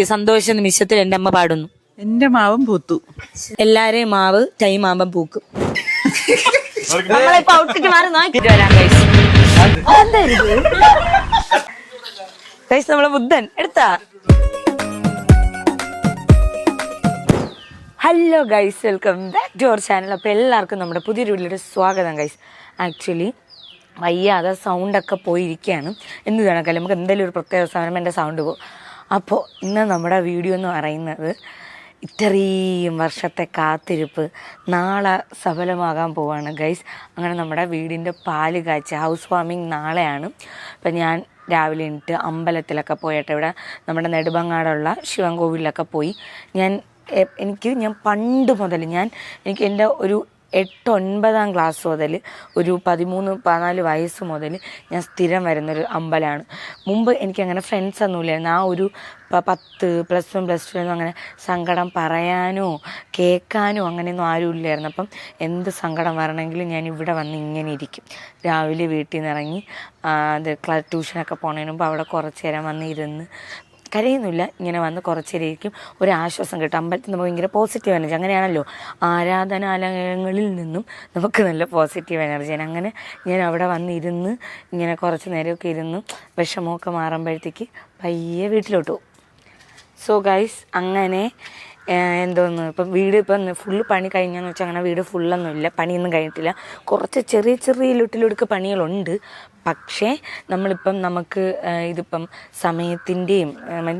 ഈ സന്തോഷ നിമിഷത്തിൽ എന്റെ അമ്മ പാടുന്നു. എന്റെ മാവും പൂത്തു. എല്ലാരെയും മാവ് തൈമാമ്പം പൂക്കും. നമ്മളിപ്പോ ഔട്ടിട്ട് മാറി നോക്കിട്ട് വരാം നമ്മളെ ബുദ്ധൻ. എടുത്താ. Hello guys welcome back to our channel അപ്പോൾ എല്ലാവർക്കും നമ്മുടെ പുതിയൊരു വീട്ടിലൊരു സ്വാഗതം ഗൈസ് ആക്ച്വലി വയ്യാതെ സൗണ്ടൊക്കെ പോയിരിക്കുകയാണ്. എന്ത് കണക്കല്ല നമുക്ക് എന്തെങ്കിലും ഒരു പ്രത്യേക സമയം എന്റെ സൗണ്ട് പോകും അപ്പോൾ ഇന്ന് നമ്മുടെ വീഡിയോ എന്ന് പറയുന്നത് ഇത്രയും വർഷത്തെ കാത്തിരിപ്പ് നാളെ സഫലമാകാൻ പോവാണ്. ഗൈസ് അങ്ങനെ നമ്മുടെ വീടിന്റെ പാൽ കാച്ച ഹൗസ് വാമിങ് നാളെയാണ്. അപ്പം ഞാൻ രാവിലെ എണീറ്റ് അമ്പലത്തിലൊക്കെ പോയിട്ട് ഇവിടെ നമ്മുടെ നെടുമങ്ങാടുള്ള ശിവൻകോവിലൊക്കെ പോയി. ഞാൻ എനിക്ക് ഞാൻ പണ്ട് മുതൽ ഞാൻ എനിക്ക് എന്റെ ഒരു എട്ട് ഒൻപതാം ക്ലാസ് മുതൽ ഒരു പതിമൂന്ന് പതിനാല് വയസ്സ് മുതൽ ഞാൻ സ്ഥിരം വരുന്നൊരു അമ്പലമാണ് മുമ്പ് എനിക്കങ്ങനെ ഫ്രണ്ട്സ് ഒന്നുമില്ലായിരുന്നു ആ ഒരു പത്ത് പ്ലസ് വൺ പ്ലസ് ടു ഒന്നും അങ്ങനെ സങ്കടം പറയാനോ കേൾക്കാനോ അങ്ങനെയൊന്നും ആരും ഇല്ലായിരുന്നു. അപ്പം എന്ത് സങ്കടം വരണമെങ്കിലും ഞാൻ ഇവിടെ വന്ന് ഇങ്ങനെ ഇരിക്കും. രാവിലെ വീട്ടിൽ നിന്ന് ഇറങ്ങി അത് ട്യൂഷനൊക്കെ പോണതിന് മുമ്പ് അവിടെ കുറച്ച് നേരം വന്ന് ഇരുന്ന് കരയുന്നില്ല. ഇങ്ങനെ വന്ന് കുറച്ചിരിക്കും ഒരാശ്വാസം കിട്ടും. അമ്പലത്തിൽ നമുക്ക് ഭയങ്കര പോസിറ്റീവ് എനർജി അങ്ങനെയാണല്ലോ. ആരാധനാലയങ്ങളിൽ നിന്നും നമുക്ക് നല്ല പോസിറ്റീവ് എനർജിയാണ് അങ്ങനെ ഞാൻ അവിടെ വന്നിരുന്ന് ഇങ്ങനെ കുറച്ച് നേരമൊക്കെ ഇരുന്ന് വിഷമമൊക്കെ മാറുമ്പോഴത്തേക്ക് പയ്യെ വീട്ടിലോട്ട് പോകും. സോ ഗൈസ് അങ്ങനെ എന്തോന്ന്? ഇപ്പം വീട് ഇപ്പം ഫുള്ള് പണി കഴിഞ്ഞാന്ന് വെച്ചാൽ അങ്ങനെ വീട് ഫുള്ളൊന്നും ഇല്ല പണിയൊന്നും കഴിഞ്ഞിട്ടില്ല. കുറച്ച് ചെറിയ ചെറിയ ലുട്ടിലൊടുക്ക് പണികളുണ്ട്. പക്ഷേ നമ്മളിപ്പം നമുക്ക് ഇതിപ്പം സമയത്തിന്റെയും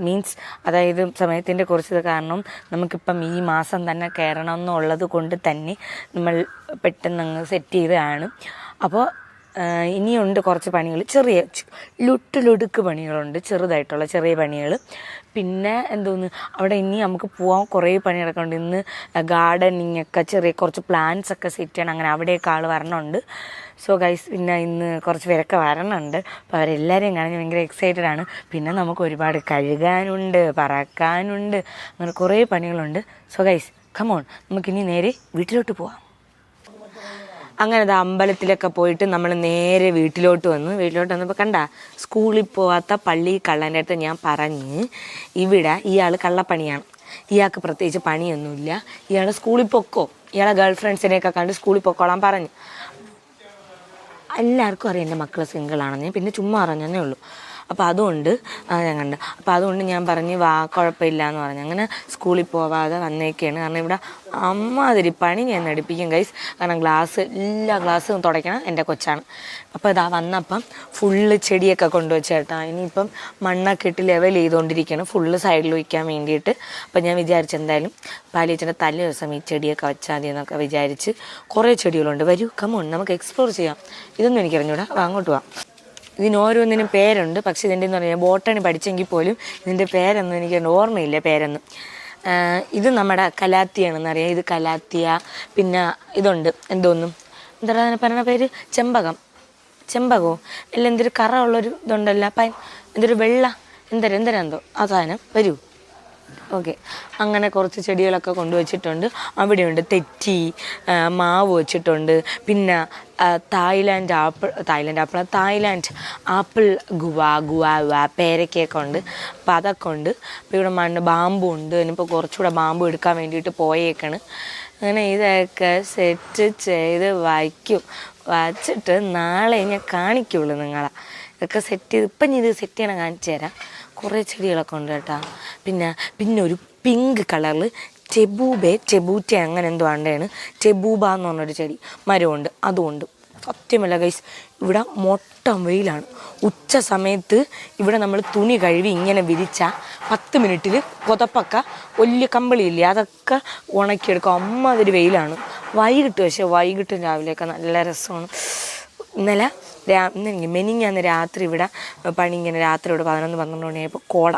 മീൻസ് അതായത് സമയത്തിന്റെ കുറച്ച് കാരണം നമുക്കിപ്പം ഈ മാസം തന്നെ കയറണം എന്നുള്ളത് കൊണ്ട് തന്നെ നമ്മൾ പെട്ടെന്ന് അങ്ങ് സെറ്റ് ചെയ്തതാണ്. അപ്പോൾ ഇനിയുണ്ട് കുറച്ച് പണികൾ. ചെറിയ ലുട്ടിലൊടുക്ക് പണികളുണ്ട് ചെറുതായിട്ടുള്ള ചെറിയ പണികൾ. പിന്നെ എന്തോന്ന്? അവിടെ ഇനി നമുക്ക് പോകാൻ കുറേ പണി കിടക്കുന്നുണ്ട് ഇന്ന് ഗാർഡനിങ് ഒക്കെ ചെറിയ കുറച്ച് പ്ലാന്റ്സ് ഒക്കെ സെറ്റ് ചെയ്യണം. അങ്ങനെ അവിടെയൊക്കെ ആൾ വരണമുണ്ട് സോ ഗൈസ് പിന്നെ ഇന്ന് കുറച്ച് പേരൊക്കെ വരണുണ്ട്. അപ്പോൾ അവരെല്ലാവരെയും കാണാൻ ഭയങ്കര എക്സൈറ്റഡ് ആണ്. പിന്നെ നമുക്ക് ഒരുപാട് കഴുകാനുണ്ട് പറക്കാനുണ്ട്. അങ്ങനെ കുറേ പണികളുണ്ട്. സോ ഗൈസ് കമോൺ നമുക്കിനി നേരെ വീട്ടിലോട്ട് പോവാം. അങ്ങനെ അത് അമ്പലത്തിലൊക്കെ പോയിട്ട് നമ്മൾ നേരെ വീട്ടിലോട്ട് വന്നു. വീട്ടിലോട്ട് വന്നപ്പോൾ കണ്ട സ്കൂളിൽ പോവാത്ത പള്ളി കള്ളന്റെ അടുത്ത് ഞാൻ പറഞ്ഞ് ഇവിടെ ഇയാൾ കള്ളപ്പണിയാണ്. ഇയാൾക്ക് പ്രത്യേകിച്ച് പണിയൊന്നുമില്ല. ഇയാൾ സ്കൂളിൽ പൊക്കോ? ഇയാളെ ഗേൾ ഫ്രണ്ട്സിനെയൊക്കെ കണ്ട് സ്കൂളിൽ പൊക്കോളാൻ പറഞ്ഞു. എല്ലാവർക്കും അറിയാം എന്റെ മക്കൾ സിംഗിളാണെന്ന്. പിന്നെ ചുമ്മാ പറഞ്ഞേ ഉള്ളൂ. അപ്പോൾ അതുകൊണ്ട് ഞാൻ കണ്ട്. അപ്പോൾ അതുകൊണ്ട് ഞാൻ പറഞ്ഞ് വാ കുഴപ്പമില്ല എന്ന് പറഞ്ഞു. അങ്ങനെ സ്കൂളിൽ പോവാതെ വന്നേക്കാണ്. കാരണം ഇവിടെ അമ്മാതിരി പണി ഞാൻ നടിപ്പിക്കും ഗൈസ് കാരണം ഗ്ലാസ് എല്ലാ ഗ്ലാസ്സും തുടയ്ക്കണം എന്റെ കൊച്ചാണ്. അപ്പോൾ ഇതാ വന്നപ്പം ഫുള്ള് ചെടിയൊക്കെ കൊണ്ടുവച്ചേട്ടാ ഇനിയിപ്പം മണ്ണൊക്കെ ഇട്ട് ലെവൽ ചെയ്തുകൊണ്ടിരിക്കുകയാണ്. ഫുള്ള് സൈഡിൽ വയ്ക്കാൻ വേണ്ടിയിട്ട്. അപ്പം ഞാൻ വിചാരിച്ചു എന്തായാലും പാലിയച്ചന്റെ തലേ ദിവസം ഈ ചെടിയൊക്കെ വെച്ചാൽ മതി എന്നൊക്കെ വിചാരിച്ച് കുറേ ചെടികളുണ്ട്. വരൂ കമോൺ നമുക്ക് എക്സ്പ്ലോർ ചെയ്യാം. ഇതൊന്നും എനിക്കറിഞ്ഞൂടാ അങ്ങോട്ട് വാ. ഇതിന് ഓരോന്നിനും പേരുണ്ട്. പക്ഷേ ഇതിന്റെ എന്ന് പറഞ്ഞാൽ ബോട്ടണി പഠിച്ചെങ്കിൽ പോലും ഇതിന്റെ പേരൊന്നും എനിക്ക് ഓർമ്മയില്ല പേരൊന്നും. ഇത് നമ്മുടെ കലാത്തിയാണെന്നറിയാം ഇത് കലാത്തിയ പിന്നെ ഇതുണ്ട്. എന്തോന്നും? എന്താ പറയുക പറയുന്ന പേര്? ചെമ്പകം. ചെമ്പകവും അല്ല എന്തൊരു കറ ഉള്ളൊരു ഇതുണ്ടല്ലോ. അപ്പം എന്തൊരു വെള്ള എന്തര എന്തരാന്തോ സാധനം. വരൂ. ഓക്കെ. അങ്ങനെ കുറച്ച് ചെടികളൊക്കെ കൊണ്ടുവച്ചിട്ടുണ്ട്. അവിടെയുണ്ട് തെറ്റി മാവ് വെച്ചിട്ടുണ്ട്. പിന്നെ Thailand apple Thailand apple Thailand apple guava guava പേരക്കയൊക്കെ ഉണ്ട്. അപ്പോൾ അതൊക്കെ ഉണ്ട്. അപ്പോൾ ഇവിടെ മണ്ണ് ബാമ്പു ഉണ്ട്. ഇനിയിപ്പോൾ കുറച്ചുകൂടെ ബാമ്പു എടുക്കാൻ വേണ്ടിയിട്ട് പോയേക്കാണ്. അങ്ങനെ ഇതൊക്കെ സെറ്റ് ചെയ്ത് വയ്ക്കും. വച്ചിട്ട് നാളെ ഞാൻ കാണിക്കുള്ളൂ നിങ്ങളെ. ഇതൊക്കെ സെറ്റ് ചെയ്ത് ഇപ്പം ഞാൻ ഇത് സെറ്റ് ചെയ്യണം കാണിച്ചു തരാം. കുറേ ചെടികളൊക്കെ ഉണ്ട് കേട്ടോ. പിന്നെ പിന്നെ ഒരു പിങ്ക് കളറിൽ ചെബൂബെ ചെബൂറ്റ അങ്ങനെ എന്തോ ആണ്ടാണ്. ചെബൂബ എന്ന് പറഞ്ഞൊരു ചെടി മരമുണ്ട് അതുമുണ്ട് സത്യമല്ല ഗൈസ് ഇവിടെ മൊട്ടം വെയിലാണ്. ഉച്ച സമയത്ത് ഇവിടെ നമ്മൾ തുണി കഴുകി ഇങ്ങനെ വിരിച്ചാൽ പത്ത് മിനിറ്റിൽ പുതപ്പൊക്കെ വലിയ കമ്പിളിയില്ലേ അതൊക്കെ ഉണക്കിയെടുക്കും. അമ്മാതിരി വെയിലാണ്. വൈകിട്ട് പക്ഷേ വൈകിട്ടും രാവിലെയൊക്കെ നല്ല രസമാണ്. ഇന്നലെ മെനിങ്ങാന്ന് രാത്രി ഇവിടെ പണി ഇങ്ങനെ രാത്രി ഇവിടെ പതിനൊന്ന് പന്ത്രണ്ട് മണിയായപ്പോൾ കോട.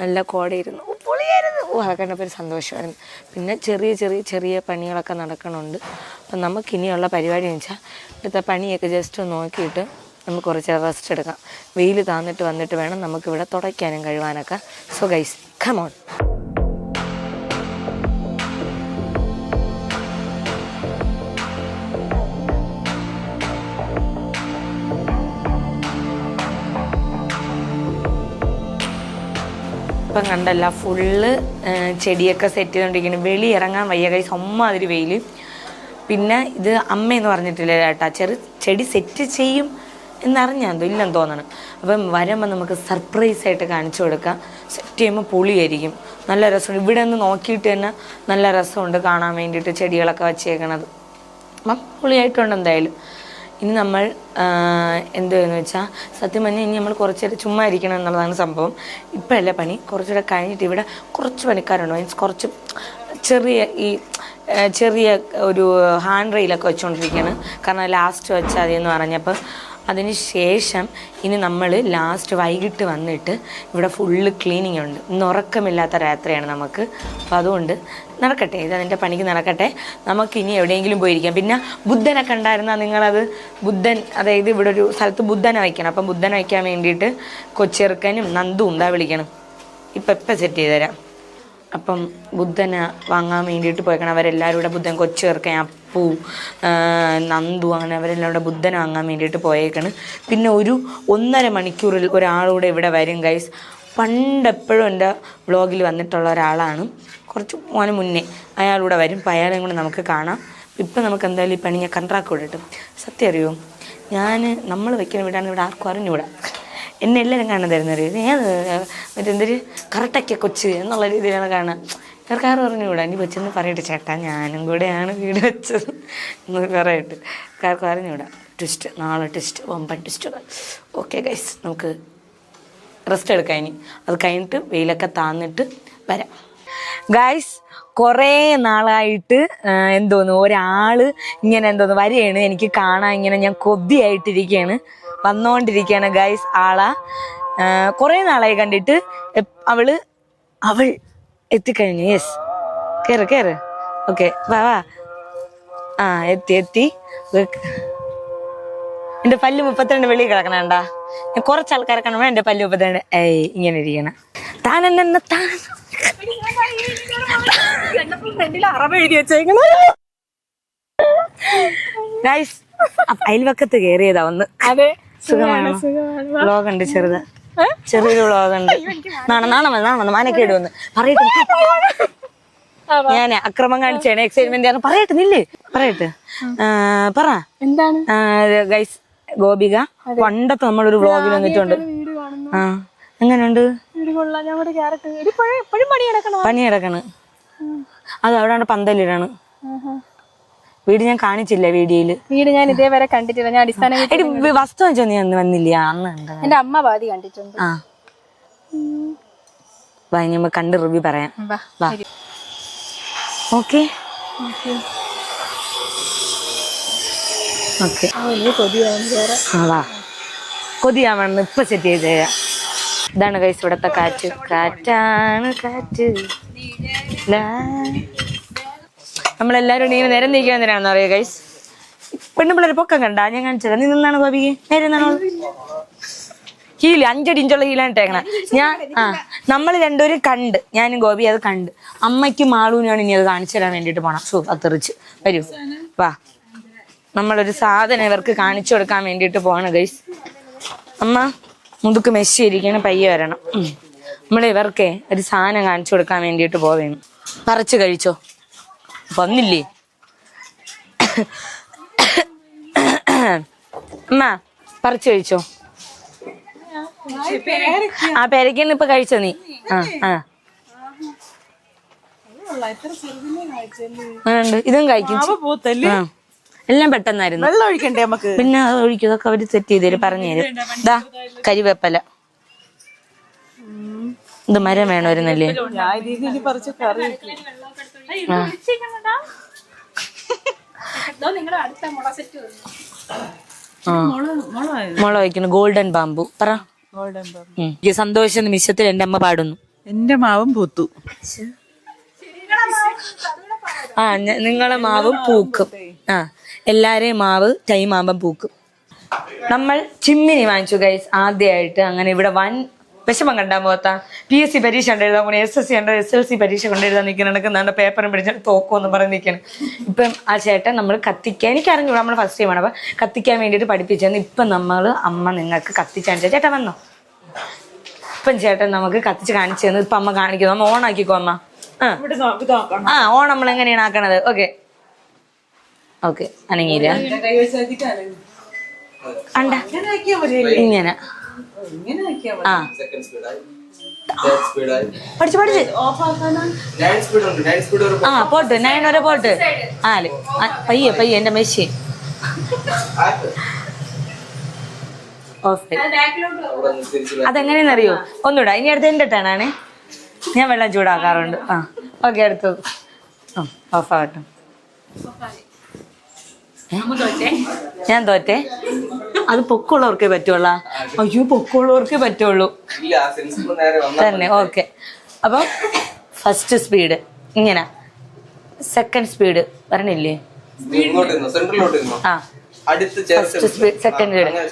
നല്ല കോടയിരുന്നു പൊളിയായിരുന്നു. ഓ അതൊക്കെ കണ്ടപ്പോൾ ഒരു സന്തോഷമായിരുന്നു. പിന്നെ ചെറിയ ചെറിയ ചെറിയ പണികളൊക്കെ നടക്കണുണ്ട്. അപ്പം നമുക്ക് ഇനിയുള്ള പരിപാടി എന്ന് വെച്ചാൽ ഇവിടുത്തെ പണിയൊക്കെ ജസ്റ്റ് നോക്കിയിട്ട് നമുക്ക് കുറച്ച് റെസ്റ്റ് എടുക്കാം. വെയിൽ താന്നിട്ട് വന്നിട്ട് വേണം നമുക്കിവിടെ തുടയ്ക്കാനും കഴിവാനൊക്കെ. സോ ഗൈസ് കമോൺ ഇപ്പം കണ്ടല്ല ഫുള്ള് ചെടിയൊക്കെ സെറ്റ് ചെയ്തുകൊണ്ടിരിക്കുന്നു വെളി ഇറങ്ങാൻ വയ്യ കൈ സൊമ്മാതിരി വെയിൽ പിന്നെ ഇത് അമ്മയെന്ന് പറഞ്ഞിട്ടില്ല ചേട്ടാ ചെറു ചെടി സെറ്റ് ചെയ്യും എന്നറിഞ്ഞാന്തോ ഇല്ലെന്ന് തോന്നണം. അപ്പം വരുമ്പോൾ നമുക്ക് സർപ്രൈസ് ആയിട്ട് കാണിച്ചു കൊടുക്കാം. സെറ്റ് ചെയ്യുമ്പോൾ പൊളിയായിരിക്കും. നല്ല രസമുണ്ട്. ഇവിടെ നിന്ന് നോക്കിയിട്ട് തന്നെ നല്ല രസമുണ്ട് കാണാൻ വേണ്ടിയിട്ട് ചെടികളൊക്കെ വച്ചേക്കണത്. അപ്പം പൊളിയായിട്ടുണ്ട് എന്തായാലും. ഇനി നമ്മൾ എന്തുവെന്ന് വെച്ചാൽ സത്യം പറഞ്ഞാൽ ഇനി നമ്മൾ കുറച്ച് നേരം ചുമ്മാ ഇരിക്കണം എന്നുള്ളതാണ് സംഭവം. ഇപ്പോഴല്ല പണി? കുറച്ചുകൂടെ കഴിഞ്ഞിട്ട് ഇവിടെ കുറച്ച് പണിക്കാരുണ്ട്. മീൻസ് കുറച്ച് ചെറിയ ഈ ചെറിയ ഒരു ഹാൻഡ് റെയിലൊക്കെ വെച്ചുകൊണ്ടിരിക്കുകയാണ് കാരണം ലാസ്റ്റ് വെച്ചാൽ മതി പറഞ്ഞപ്പോൾ അതിന് ശേഷം ഇനി നമ്മൾ ലാസ്റ്റ് വൈകിട്ട് വന്നിട്ട് ഇവിടെ ഫുള്ള് ക്ലീനിങ് ഉണ്ട്. ഇന്ന് ഉറക്കമില്ലാത്ത രാത്രിയാണ് നമുക്ക്. അപ്പോൾ അതുകൊണ്ട് നടക്കട്ടെ ഇത് അതിന്റെ പണിക്ക് നടക്കട്ടെ. നമുക്ക് ഇനി എവിടെയെങ്കിലും പോയിരിക്കാം. പിന്നെ ബുദ്ധനെ കണ്ടായിരുന്നാൽ നിങ്ങളത്? ബുദ്ധൻ അതായത് ഇവിടെ ഒരു സ്ഥലത്ത് ബുദ്ധനെ വയ്ക്കണം. അപ്പം ബുദ്ധനെ വയ്ക്കാൻ വേണ്ടിയിട്ട് കൊച്ചെറുക്കനും നന്ദും എന്താ വിളിക്കണം? ഇപ്പം ഇപ്പം സെറ്റ് ചെയ്ത് തരാം? അപ്പം ബുദ്ധനെ വാങ്ങാൻ വേണ്ടിയിട്ട് പോയേക്കണം. അവരെല്ലാവരും കൂടെ ബുദ്ധൻ കൊച്ചു ചേർക്കാൻ അപ്പു നന്ദു അങ്ങനെ അവരെല്ലാം കൂടെ ബുദ്ധനെ വാങ്ങാൻ വേണ്ടിയിട്ട് പോയേക്കാണ്. പിന്നെ ഒരു ഒന്നര മണിക്കൂറിൽ ഒരാളൂടെ ഇവിടെ വരും ഗൈസ് പണ്ടെപ്പോഴും എന്റെ വ്ളോഗിൽ വന്നിട്ടുള്ള ഒരാളാണ്. കുറച്ച് മോനെ മുന്നേ അയാളൂടെ വരും. അപ്പം അയാളെയും കൂടെ നമുക്ക് കാണാം. ഇപ്പം നമുക്ക് എന്തായാലും ഈ പണി ഞാൻ കൺട്രാക്ട് കൊടുക്കും സത്യം അറിയോ? ഞാൻ നമ്മൾ വെക്കുന്ന വീടാണ് ഇവിടെ ആർക്കും അറിഞ്ഞൂടാ എന്നെ എല്ലാവരും കാണാൻ തരുന്ന ഒരു ഞാൻ മറ്റെന്തൊരു കറട്ടയ്ക്ക കൊച്ച് എന്നുള്ള രീതിയിലാണ് കാണുക ഇവർക്ക് ആരും അറിഞ്ഞുകൂടാ. ഇനി കൊച്ചെന്ന് പറയട്ടെ. ചേട്ടാ ഞാനും കൂടെയാണ് വീട് വെച്ചത് എന്ന് പറയട്ടെ. ആർക്കും അറിഞ്ഞുകൂടാ. ട്വിസ്റ്റ് നാളെ ട്വിസ്റ്റ് വമ്പൻ ട്വിസ്റ്റ് ഓക്കെ ഗൈസ് നമുക്ക് റെസ്റ്റ് എടുക്കാം ഇനി. അത് കഴിഞ്ഞിട്ട് വെയിലൊക്കെ താന്നിട്ട് വരാം. ഗൈസ് കുറേ നാളായിട്ട് എന്തോന്ന് ഒരാൾ ഇങ്ങനെ എന്തോന്നു വരികയാണ്. എനിക്ക് കാണാൻ ഇങ്ങനെ ഞാൻ കൊതിയായിട്ടിരിക്കുകയാണ്. വന്നുകൊണ്ടിരിക്കുകയാണ് ഗൈസ് ആളാ. കുറേ നാളായി കണ്ടിട്ട് അവൾ അവൾ എത്തിക്കഴിഞ്ഞു യെസ് കേറ് കേറ്. ഓക്കെ വാ വാ. ആ എത്തി എത്തി. എന്റെ പല്ല് മുപ്പത്തിരണ്ട് വെളി കിടക്കണണ്ട. ഞാൻ കുറച്ച് ആൾക്കാരെ കാണുമ്പോൾ എന്റെ പല്ല് മുപ്പത്തിരണ്ട് ഏയ് ഇങ്ങനെ ഇരിക്കണം. താൻ? എന്നെ താൻ അയൽവക്കത്ത് കയറിയതാ ഒന്ന്. അതെ. സുഖമാണോ? ചെറുത്. ചെറിയൊരു വ്ളോഗുണ്ട്. നാണ നാണം വന്ന് നാണം വന്ന് മാനൊക്കെ ഇടുവന്ന്. പറയട്ടെ. ഞാൻ അക്രമം കാണിച്ചാണ് എക്സൈറ്റ്മെന്റ് ആണ് പറയട്ടെ നില്ലേ. പറയട്ടെ. പറ. എന്താണ്? ഗൈസ് ഗോപിക പണ്ടത്തെ നമ്മളൊരു വ്ളോഗിൽ വന്നിട്ടുണ്ട്. ആ എങ്ങനെയുണ്ട് പണി കിടക്കണം പണി കിടക്കണ് അത് അവിടെ പന്തലിടാണ്. വീട് ഞാൻ കാണിച്ചില്ല വീഡിയോയിൽ? വീട് ഞാൻ ഇതേവരെ കണ്ടിട്ടില്ല. ഞാൻ അടിസ്ഥാന വീട്ടിൽ എടി വി- വസ്തു വെച്ചോ നീ അന്ന് വന്നില്ല? അന്ന് എന്റെ അമ്മ പാതി കണ്ടിട്ടുണ്ട്. ആ. വാ ഇനി കണ്ട് റിവ്യൂ പറയാം. വാ, ശരി. ഓക്കെ. ഓക്കെ. ആ, വലിയ കൊതിയാവും വേറെ. ആ വാ. കൊതിയാവണം ഇപ്പൊ സെറ്റ് ചെയ്ത്. തരാം ഇതാണ് കൈസ് ഇവിടത്തെ കാറ്റ്. കാറ്റാണ് കാറ്റ്. ലാ. നമ്മളെല്ലാരും ഇങ്ങനെ നേരം നീക്കാൻ എന്തിനാണെന്ന് അറിയാം ഗൈസ് പെണ്ണുപിള്ളേരെ പൊക്കം കണ്ട? ഞാൻ കാണിച്ചത് നീ നിന്നാണ് ഗോപിക്ക്? നേരെ നിന്നാണോ? ഹീൽ അഞ്ചടി ഇഞ്ചുള്ള ഹീലാണ് ഇട്ടേക്കണേ. ഞാൻ ആ നമ്മൾ രണ്ടുപേരും കണ്ട്. ഞാനും ഗോപി അത് കണ്ട്. അമ്മയ്ക്കും മാളൂനാണ് ഇനി അത് കാണിച്ചു തരാൻ വേണ്ടിയിട്ട് പോണം. സോ അത്തെറിച്ച് വരൂ. വാ. നമ്മളൊരു സാധനം ഇവർക്ക് കാണിച്ചു കൊടുക്കാൻ വേണ്ടിയിട്ട് പോവാണ് ഗൈസ് അമ്മ മുതുക്ക് മെസ്സി ഇരിക്കണ പയ്യെ വരണം. നമ്മൾ ഇവർക്കേ ഒരു സാധനം കാണിച്ചു കൊടുക്കാൻ വേണ്ടിയിട്ട് പോവേണം പറിച്ചു കഴിച്ചോ? വന്നില്ലേ അമ്മ പറിച്ചു കഴിച്ചോ? ആ പെരക്കാണ് ഇപ്പൊ കഴിച്ച നീ. ആ ആ. ഇതും കഴിക്കും. എല്ലാം പെട്ടെന്നായിരുന്നു. വെള്ളം ഒഴിക്കണ്ടേ നമുക്ക്? പിന്നെ അത് ഒഴിക്കും. ഇതൊക്കെ അവർ സെറ്റ് ചെയ്തു പറഞ്ഞു തരും. ഇതാ കരിവേപ്പല. ഇത് മരം വേണമായിരുന്നല്ലേ? മുള വയ്ക്കുന്നു. ഗോൾഡൻ ബാമ്പു പറ. ഗോൾഡൻ. ഈ സന്തോഷ നിമിഷത്തിൽ എന്റെ അമ്മ പാടുന്നു. എന്റെ മാവും പൂത്തു. ആ നിങ്ങളെ മാവും പൂക്കും. ആ എല്ലാരെയും മാവ് തൈമാമ്പം പൂക്കും. നമ്മൾ ചിമ്മിനി വാങ്ങിച്ചു ഗൈസ് ആദ്യമായിട്ട് അങ്ങനെ ഇവിടെ വൻ വിഷമം കണ്ടാ മുഖത്ത. പി എസ് സി പരീക്ഷ ഉണ്ട് എഴുതാൻ കൂടെ എസ് എസ് സി ഉണ്ട് എസ് എൽ സി പരീക്ഷ കൊണ്ട് എഴുതാൻ നിൽക്കുന്നുണ്ട് പേപ്പറും പിടിച്ചിട്ട് തോക്കുമെന്ന് പറഞ്ഞ് നിൽക്കണം ഇപ്പം ആ ചേട്ടൻ നമ്മൾ കത്തിക്കാൻ എനിക്ക് അറിഞ്ഞു നമ്മൾ ഫസ്റ്റ് ടൈമാണ് അപ്പം കത്തിക്കാൻ വേണ്ടിയിട്ട് പഠിപ്പിച്ചെന്ന് ഇപ്പം നമ്മൾ അമ്മ നിങ്ങൾക്ക് കത്തിച്ചാണ് ചേട്ടാ വന്നോ? ഇപ്പം ചേട്ടൻ നമുക്ക് കത്തിച്ച് കാണിച്ചു തന്നു ഇപ്പം അമ്മ കാണിക്കുന്നു. അമ്മ ഓണാക്കിക്കോ അമ്മ. ആ. ഓൺ നമ്മൾ എങ്ങനെയാണ് ആക്കണത്? ഓക്കെ. ഓക്കെ അനങ്ങിയില്ല. അണ്ട. ഇങ്ങനെ. ആ. പഠിച്ചു പോട്ട്. നയൻ വരെ പോട്ട്. ആലെ ആ, പയ്യെ പയ്യെ എന്റെ തിരിച്ച് അതെങ്ങനെയെന്നറിയോ ഒന്നുകൂടാ ഇനി അടുത്ത് എന്റെ ടേണാണ് ഞാൻ വെള്ളം ചൂടാക്കാറുണ്ട്. ആ. ഓക്കെ അടുത്തത്. ആ ഓഫ് ആകട്ടെ ഏ? ഞാൻ തോറ്റേ? അത് പൊക്കമുള്ളവർക്കേ പറ്റുള്ള. അയ്യോ പൊക്കമുള്ളവർക്കേ പറ്റുള്ളൂ. തന്നെ ഓക്കെ. അപ്പം ഫസ്റ്റ് സ്പീഡ് ഇങ്ങനെ. സെക്കൻഡ് സ്പീഡ് പറഞ്ഞില്ലേ ആ. സെക്കൻഡ് സ്പീഡ്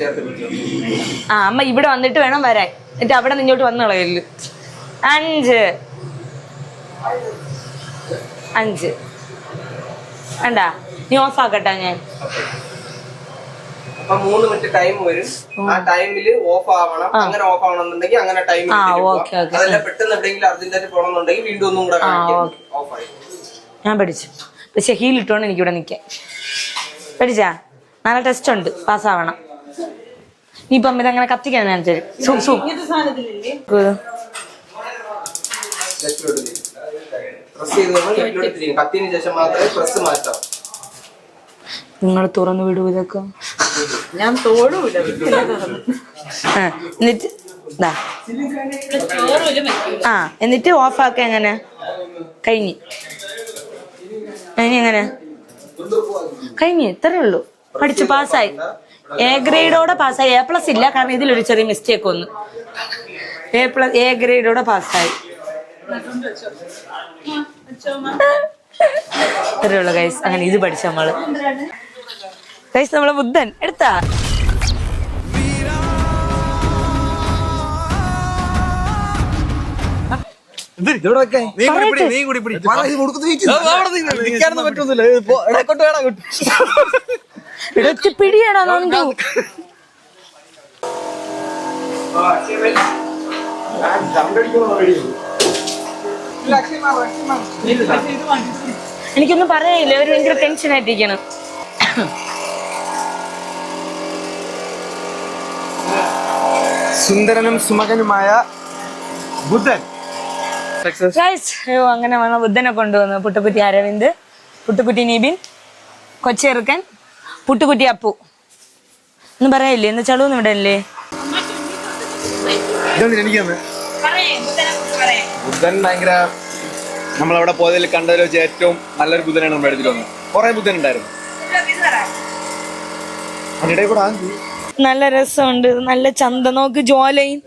ആ, അമ്മ ഇവിടെ വന്നിട്ട് വേണം വരാൻ. എന്നിട്ട് അവിടെ നിന്ന് ഇങ്ങോട്ട് വന്നു കളയല്ലോ അഞ്ച്. അഞ്ച്. വേണ്ട നീ ഓഫ് ആക്കട്ടെ ഞാൻ മൂന്ന് മിനിറ്റ് ടൈം വരും. ആ ടൈമിൽ ഓഫ് ആവണം. അങ്ങനെ ഓഫ് ആവണമെന്നുണ്ടെങ്കിൽ അങ്ങനെ ടൈം. അതല്ല പെട്ടെന്ന് എവിടെയെങ്കിലും അർജന്റായിട്ട് പോകണമെന്നുണ്ടെങ്കിൽ വീണ്ടും ഒന്നും കൂടെ ഓഫ് ആയി. ഞാൻ പഠിച്ചു. പക്ഷെ ഹീൽ ഇട്ടോണ്ട് എനിക്കിവിടെ നിൽക്കാം പഠിച്ചാ? നല്ല ടെസ്റ്റ് ഉണ്ട്. പാസ്സാവണം നീ ഇപ്പം ഇതങ്ങനെ കത്തിക്കാൻ ഞാൻ തരും പ്രസ് ചെയ്ത് കത്തിന് ശേഷം മാത്രമേ പ്രസ് മാറ്റാം. നിങ്ങൾ തുറന്നു വിടൂ ഇതൊക്കെ? ഞാൻ തോടൂല. എന്നിട്ട് ആ എന്നിട്ട് ഓഫ് ആക്ക എങ്ങനെ? കഴിഞ്ഞ്. എങ്ങനെ? കഴിഞ്ഞ് ഇത്രേ ഉള്ളൂ. പഠിച്ചു പാസ്സായി. എ ഗ്രേഡോടെ പാസ്സായി. എ പ്ലസ് ഇല്ല കാരണം ഇതിലൊരു ചെറിയ മിസ്റ്റേക്ക് വന്നു. എ പ്ലസ് എ ഗ്രേഡോടെ പാസ്സായി. ഇത്രേ ഉള്ളൂ ഗൈസ് അങ്ങനെ ഇത് പഠിച്ച നമ്മൾ. ഗൈസ് നമ്മളെ ബുദ്ധൻ. എടുത്താ. പിടിയാണോ നന്ദു എനിക്കൊന്നും പറയാനില്ല. ഒരു ഭയങ്കര ടെൻഷൻ ആയിട്ടിരിക്കണം സുന്ദരനും സുമകനുമായ ബുദ്ധൻ. അങ്ങനെ വന്ന ബുദ്ധനെ കൊണ്ടുവന്നു. പുട്ടുകുറ്റി അരവിന്ദ് പുട്ടുകുട്ടി നീബിൻ കൊച്ചേറുക്കൻ പുട്ടുകുട്ടി അപ്പു. ഒന്നും പറയല്ലേ? എന്ന് ചളുവൊന്നും ഇവിടെ അല്ലേ? ബുദ്ധൻ ഭയങ്കര നമ്മളവിടെ പോയതിൽ കണ്ടതിൽ വെച്ച് ഏറ്റവും നല്ലൊരു ബുദ്ധനാണ് നമ്മുടെ അടുത്തിട്ട് വന്നത്. കുറെ ബുദ്ധൻ ഉണ്ടായിരുന്നു. അതിനിടെ കൂടെ നല്ല രസമുണ്ട്. നല്ല ചന്ത. നോക്ക് ജോലയും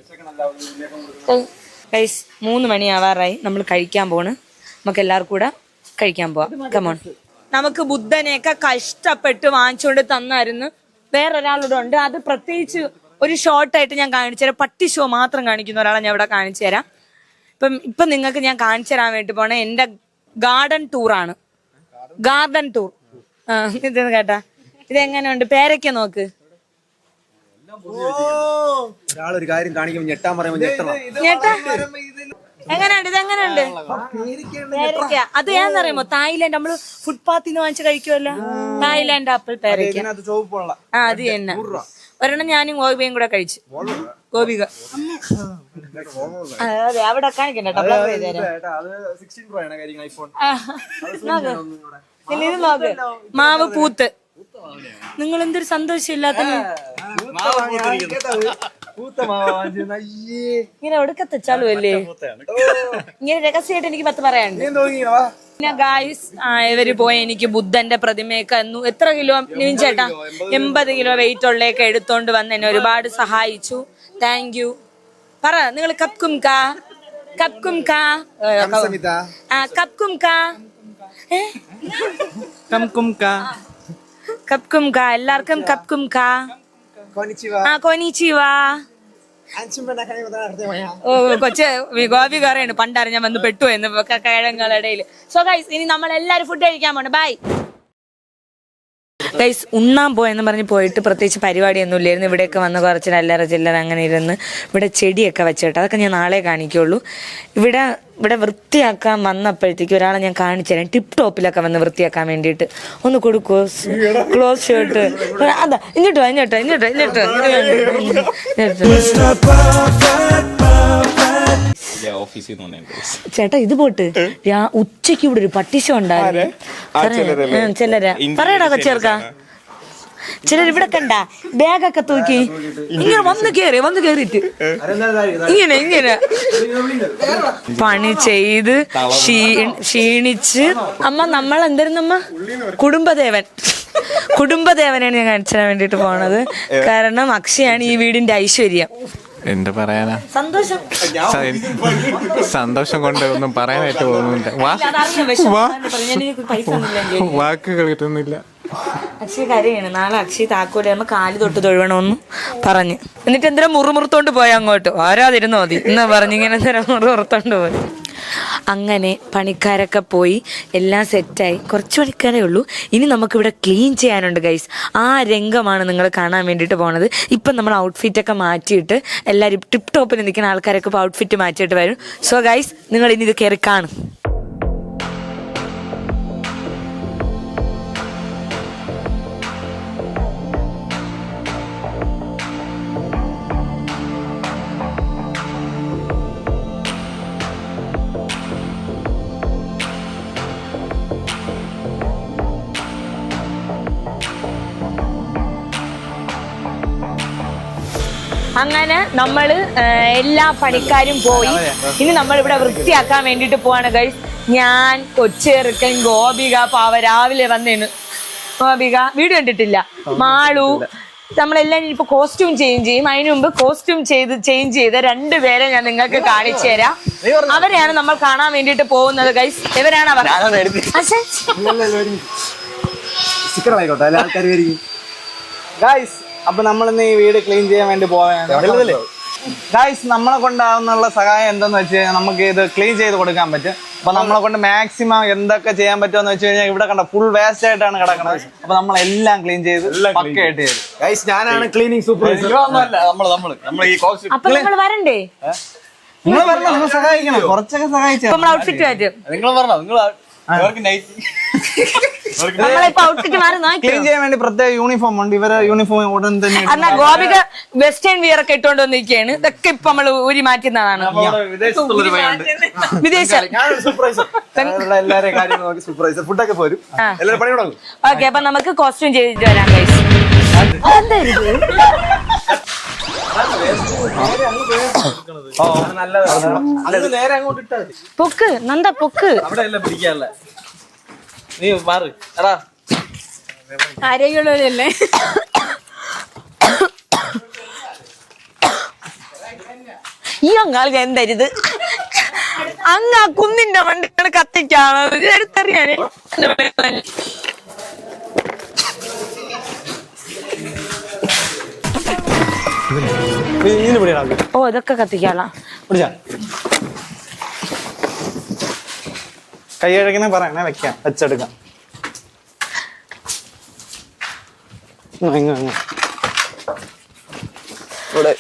ഗൈസ് മൂന്ന് മണിയാവാറായി. നമ്മൾ കഴിക്കാൻ പോണ്. നമുക്ക് എല്ലാവർക്കും കൂടെ കഴിക്കാൻ പോവാം. കമോൺ നമുക്ക് ബുദ്ധനെയൊക്കെ കഷ്ടപ്പെട്ട് വാങ്ങിച്ചുകൊണ്ട് തന്നായിരുന്നു. വേറൊരാളൂടെ ഉണ്ട്. അത് പ്രത്യേകിച്ച് ഒരു ഷോർട്ടായിട്ട് ഞാൻ കാണിച്ചു തരാം. പട്ടി ഷോ മാത്രം കാണിക്കുന്ന ഒരാളെ ഞാൻ ഇവിടെ കാണിച്ചു തരാം. ഇപ്പം ഇപ്പം നിങ്ങൾക്ക് ഞാൻ കാണിച്ചു തരാൻ വേണ്ടി പോണേ. എന്റെ ഗാർഡൻ ടൂറാണ് ഗാർഡൻ ടൂർ. ആ ഇത് കേട്ടാ? ഇതെങ്ങനെയുണ്ട്? പേരൊക്കെ നോക്ക്. ഒരാളൊരു കാര്യം കാണിക്കുമ്പോ ഞെട്ടാൻ പറയുമ്പോ ഞെട്ടണം. ഞേട്ടാ. എങ്ങനെയുണ്ട് ഇതെങ്ങനെയുണ്ട്? പേരക്ക അത് ഏന്നറിയുമോ തായ്ലാന്റ് നമ്മൾ ഫുട്പാത്തിൽ നിന്ന് വാങ്ങിച്ച് കഴിക്കുമല്ലോ തായ്ലാന്റ് ആപ്പിൾ പേരക്ക ആ അത് തന്നെ. ഒരെണ്ണം ഞാനും ഗോപിയും കൂടെ കഴിച്ചു. ഗോപിക. അതെ അവിടെ കാണിക്കണ്ട നോക്ക്. മാവ് പൂത്ത്. നിങ്ങൾ എന്തൊരു സന്തോഷം ഇല്ലാത്ത ഇങ്ങനെ ഒടുക്കത്തെ ചാലു അല്ലേ? ഇങ്ങനെ രഹസ്യമായിട്ട് എനിക്ക് പത്ത് പറയാണ്ട് നീ തോന്നിയോ വാ. പിന്നെ ഗായ്സ് ഇവർ പോയ എനിക്ക് ബുദ്ധന്റെ പ്രതിമയൊക്കെ എത്ര കിലോ നിവിൻ ചേട്ടാ? എൺപത് കിലോ. വെയിറ്റ് ഉള്ളയൊക്കെ എടുത്തോണ്ട് വന്ന് എന്നെ ഒരുപാട് സഹായിച്ചു. താങ്ക് യു പറ നിങ്ങൾ കപ്കും കാ? കപ്കും കാ? ആ കപ്കും കാ? കംകും കാ. കപ്കും കാ എല്ലാവർക്കും കപ്കും കാ. കൊനിച്ചിവ ആ കൊനീച്ചിവാ ഓ കൊച്ച് ഗോപി കറിയാണ് പണ്ടാറ് ഞാൻ വന്ന് പെട്ടു എന്ന് കിഴങ്ങളുടെ ഇടയിൽ സോ ഗൈസ് ഇനി നമ്മൾ എല്ലാരും ഫുഡ് കഴിക്കാൻ പോണ് ബൈ ഗൈസ് ഉണ്ണാൻ പോയെന്ന് പറഞ്ഞ് പോയിട്ട് പ്രത്യേകിച്ച് പരിപാടിയൊന്നും ഇല്ലായിരുന്നു. ഇവിടെയൊക്കെ വന്ന് കുറച്ച് അല്ലറ ചില്ലറ അങ്ങനെ ഇരുന്ന് ഇവിടെ ചെടിയൊക്കെ വെച്ചിട്ട് അതൊക്കെ ഞാൻ നാളെ കാണിക്കുള്ളൂ. ഇവിടെ ഇവിടെ വൃത്തിയാക്കാൻ വന്നപ്പോഴത്തേക്ക് ഒരാളെ ഞാൻ കാണിച്ചു തരാം. ടിപ്പ് ടോപ്പിലൊക്കെ വന്ന് വൃത്തിയാക്കാൻ വേണ്ടിയിട്ട്. ഒന്ന് കൊടുക്കോ. Close shirt. അതാ ഇങ്ങോട്ടോ ഇങ്ങോട്ടോ ഇങ്ങോട്ടോ ഇങ്ങോട്ടോ ചേട്ടാ ഇത് പോട്ട്. ഉച്ചയ്ക്ക് ഇവിടെ ഒരു പട്ടിശം ഉണ്ടായിരുന്നു. ചിലര് ഇന്ത്യൻ പറയടാ കൊച്ചേർക്ക. ചിലർ ഇവിടെ കണ്ട ബാഗൊക്കെ തൂക്കി ഇങ്ങനെ വന്ന് കേറി വന്ന് കേറിട്ട് ഇങ്ങനെ ഇങ്ങനെ. പണി ചെയ്ത് ക്ഷീ- ക്ഷീണിച്ച്. അമ്മ നമ്മൾ എന്തായിരുന്നമ്മ കുടുംബദേവൻ. കുടുംബദേവനാണ് ഞാൻ കാണിച്ചു തരാൻ വേണ്ടിട്ട് പോണത്. കാരണം അക്ഷയാണ് ഈ വീടിന്റെ ഐശ്വര്യം. എന്ത് പറയാനാ? സന്തോഷം. സന്തോഷം കൊണ്ട് ഒന്നും പറയാനായിട്ട് തോന്നുന്നില്ല. വാക്കുകൾ കിട്ടുന്നില്ല. അക്ഷയ് കരയാണ്. നാളെ അക്ഷി താക്കോൽ നമ്മ കാൽ തൊട്ട് തൊഴുവണമെന്ന് പറഞ്ഞ്. എന്നിട്ട് എന്തിനാ മുറുമുറുത്തോണ്ട് പോയി അങ്ങോട്ട്? ആരാതിരുന്നോ മതി. എന്നാ പറഞ്ഞിങ്ങനെ എന്തിനാ മുറുമുറുത്തോണ്ട് പോയി? അങ്ങനെ പണിക്കാരൊക്കെ പോയി. എല്ലാം സെറ്റായി. കുറച്ച് പണിക്കാരേ ഉള്ളൂ. ഇനി നമുക്കിവിടെ ക്ലീൻ ചെയ്യാനുണ്ട് ഗൈസ്. ആ രംഗമാണ് നിങ്ങൾ കാണാൻ വേണ്ടിയിട്ട് പോണത്. ഇപ്പം നമ്മൾ ഔട്ട്ഫിറ്റൊക്കെ മാറ്റിയിട്ട് എല്ലാവരും ടിപ് ടോപ്പിൽ നിൽക്കുന്ന ആൾക്കാരൊക്കെ ഇപ്പോൾ ഔട്ട്ഫിറ്റ് മാറ്റിയിട്ട് വരും. സോ ഗൈസ് നിങ്ങൾ ഇനി ഇത് കയറി കാണും. അങ്ങനെ നമ്മൾ എല്ലാ പണിക്കാരും പോയി. ഇനി നമ്മൾ ഇവിടെ വൃത്തിയാക്കാൻ വേണ്ടിട്ട് പോവാണ് ഗൈസ് ഞാൻ കൊച്ചേറുക്കൻ ഗോപിക പാവ രാവിലെ വന്നേന് ഗോപിക വീട് കണ്ടിട്ടില്ല? മാളു നമ്മളെല്ലാം ഇപ്പൊ കോസ്റ്റ്യൂം ചേഞ്ച് ചെയ്യും. അതിനു മുമ്പ് കോസ്റ്റ്യൂം ചെയ്ത് ചേഞ്ച് ചെയ്ത രണ്ടുപേരെ ഞാൻ നിങ്ങൾക്ക് കാണിച്ചു തരാം. അവരെയാണ് നമ്മൾ കാണാൻ വേണ്ടിട്ട് പോകുന്നത് ഗൈസ് ഇവരാണ് അവർ അച്ഛാ, അപ്പൊ നമ്മളിന്ന് ഈ വീട് ക്ലീൻ ചെയ്യാൻ വേണ്ടി പോവുകയാണ്. ഗായ്സ് നമ്മളെ കൊണ്ടാവുന്നുള്ള സഹായം എന്താന്ന് വെച്ച് കഴിഞ്ഞാൽ നമുക്ക് ഇത് ക്ലീൻ ചെയ്ത് കൊടുക്കാൻ പറ്റും. അപ്പൊ നമ്മളെ കൊണ്ട് മാക്സിമം എന്തൊക്കെ ചെയ്യാൻ പറ്റുമെന്ന് വെച്ച് കഴിഞ്ഞാൽ ഇവിടെ കണ്ട ഫുൾ വേസ്റ്റ് ആയിട്ടാണ് കിടക്കുന്നത് അപ്പൊ നമ്മളെല്ലാം ക്ലീൻ ചെയ്ത് പക്കയായിട്ട് ചെയ്തു. ഗൈസ് ഞാനാണ് ക്ലീനിങ് സൂപ്പർവൈസർ നമ്മൾ നമ്മൾ. നമ്മൾ ഈ കോസ്റ്റ് വരണ്ടേ? നിങ്ങൾ നിങ്ങൾ സഹായിക്കണം. കുറച്ചൊക്കെ സഹായിച്ചു നമ്മൾ ഔട്ട്ഫിറ്റ് മാറ്റും. നിങ്ങൾ പറഞ്ഞോ നിങ്ങൾ നമ്മളിപ്പോ ഔട്ട്ഫിറ്റ് മാറി നോക്കി ക്ലീൻ ചെയ്യാൻ വേണ്ടി പ്രത്യേക യൂണിഫോം ഉണ്ട്. ഇവരെ യൂണിഫോം ഉടൻ തന്നെ എന്നാ ഗോപിക വെസ്റ്റേൺ വിയർ ഒക്കെ ഇട്ടുകൊണ്ട് വന്നിരിക്കുകയാണ് ഇതൊക്കെ ഇപ്പൊ നമ്മൾ ഊരി മാറ്റുന്നതാണ്. വിദേശ ഫുഡൊക്കെ പോരും. ഓക്കെ അപ്പൊ നമുക്ക് കോസ്റ്റ്യൂം ചെയ്തിട്ട് വരാം പൊക്ക് നന്ദ പൊക്ക്. അവിടെ അല്ല പിടിക്കാനല്ല നീ മാറ്. എടാ. ആരോഗ്യമുള്ളവരല്ലേ? ഈ അങ്ങാൾക്ക് എന്തരുത്? അങ്ങ് ആ കുന്നിന്റെ വണ്ടിയാണ് കത്തിക്കാണ്. എടുത്തറിയാനേ ഓ ഇതൊക്കെ കത്തിക്കാളാ. കൈ കഴുകുന്ന പറയണേ വെക്കാം വെച്ചെടുക്കാം ഇവിടെ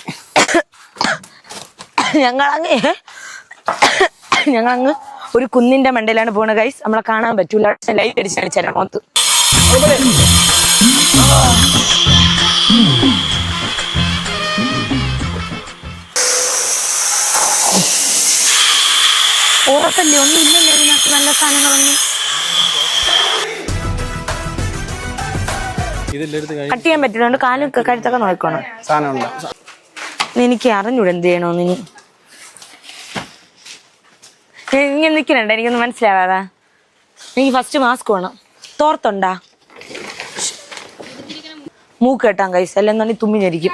ഞങ്ങളങ്ങ് ഞങ്ങളങ്ങ് ഒരു കുന്നിന്റെ മണ്ടയിലാണ് പോണ ഗൈസ് നമ്മളെ കാണാൻ പറ്റൂല ലൈറ്റ് അടിച്ചാണ് ചിലമോത്ത് ഉറപ്പല്ലേ? ഒന്നും ഇല്ലല്ലേ ഇതിനകത്ത് നല്ല സാധനങ്ങളൊന്നും കട്ട് ചെയ്യാൻ പറ്റുന്നുണ്ട് കാലും കഴുത്തൊക്കെ നോക്കണം എനിക്ക് അറിഞ്ഞൂടെ എന്ത് ചെയ്യണോന്ന് ഇനി? ഇങ്ങനെ നിക്കണണ്ട എനിക്കൊന്നും മനസ്സിലാവാതാ. എനിക്ക് ഫസ്റ്റ് മാസ്ക് വേണം. തോർത്തുണ്ടാ? മൂക്ക് കെട്ടാൻ കൈസ് അല്ലെന്നുണ്ടെങ്കിൽ തുമ്മിഞ്ഞിരിക്കും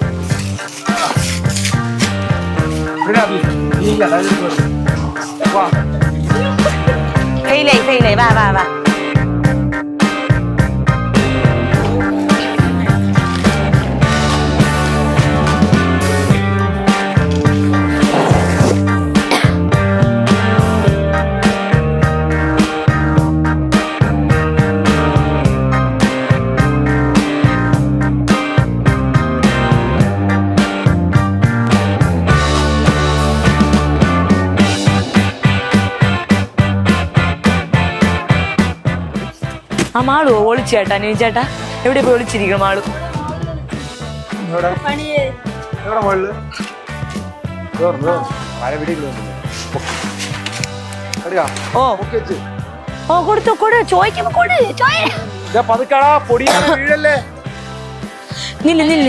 തലയിൽ കൂടെ തള്ളിയിട്ട് ആര് ഫെയിലായി ഫെയിലായി വാ വാ വാ ആ മാളു ഒളിച്ചേട്ടാ നീ ചേട്ടാ എവിടെ പോയി ഒളിച്ചിരിക്കണം മാളു? ഓ. ഓ കൊടുത്തു കൊടു. ചോദിക്കുമ്പോ കൊടു. ചോയ്. പതുക്കടാ പൊടിയാണ് വീഴല്ലേ നില്ല നില്ല.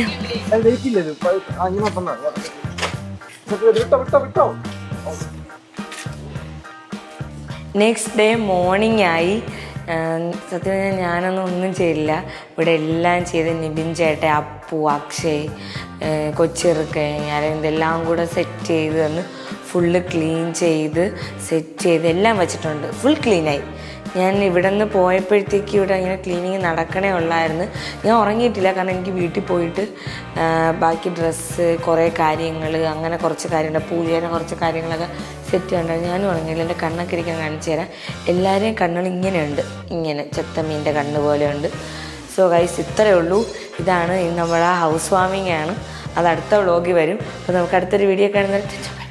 നെക്സ്റ്റ് ഡേ മോർണിംഗ് ആയി. സത്യം ഞാനൊന്നും ഒന്നും ചെയ്തില്ല. ഇവിടെ എല്ലാം ചെയ്ത് നിബിൻ ചേട്ടൻ അപ്പു അക്ഷയ് കൊച്ചിറുക്കൻ ഇതെല്ലാം കൂടെ സെറ്റ് ചെയ്ത് തന്ന് ഫുള്ള് ക്ലീൻ ചെയ്ത് സെറ്റ് ചെയ്ത് എല്ലാം വെച്ചിട്ടുണ്ട്. ഫുൾ ക്ലീനായി ഞാൻ ഇവിടെ നിന്ന് പോയപ്പോഴത്തേക്ക് ഇവിടെ ഇങ്ങനെ ക്ലീനിങ് നടക്കണേ ഉള്ളായിരുന്നു. ഞാൻ ഉറങ്ങിയിട്ടില്ല കാരണം എനിക്ക് വീട്ടിൽ പോയിട്ട് ബാക്കി ഡ്രസ്സ് കുറേ കാര്യങ്ങൾ അങ്ങനെ കുറച്ച് കാര്യങ്ങൾ പൂജയുടെ കുറച്ച് കാര്യങ്ങളൊക്കെ സെറ്റ് കണ്ടത് ഞാനും ഉറങ്ങിയില്ല എന്റെ കണ്ണൊക്കെ ഇരിക്കാൻ കാണിച്ചു തരാം. എല്ലാവരെയും കണ്ണുകൾ ഇങ്ങനെയുണ്ട്. ഇങ്ങനെ ചെത്തമ്മീന്റെ കണ്ണ് പോലെയുണ്ട്. സോ ഗൈസ് ഇത്രയേ ഉള്ളൂ. ഇതാണ് നമ്മളാ ഹൗസ് വാമിംഗ് ആണ്. അത് അടുത്ത വ്ളോഗിൽ വരും. അപ്പോൾ നമുക്ക് അടുത്തൊരു വീഡിയോ കാണുന്നത്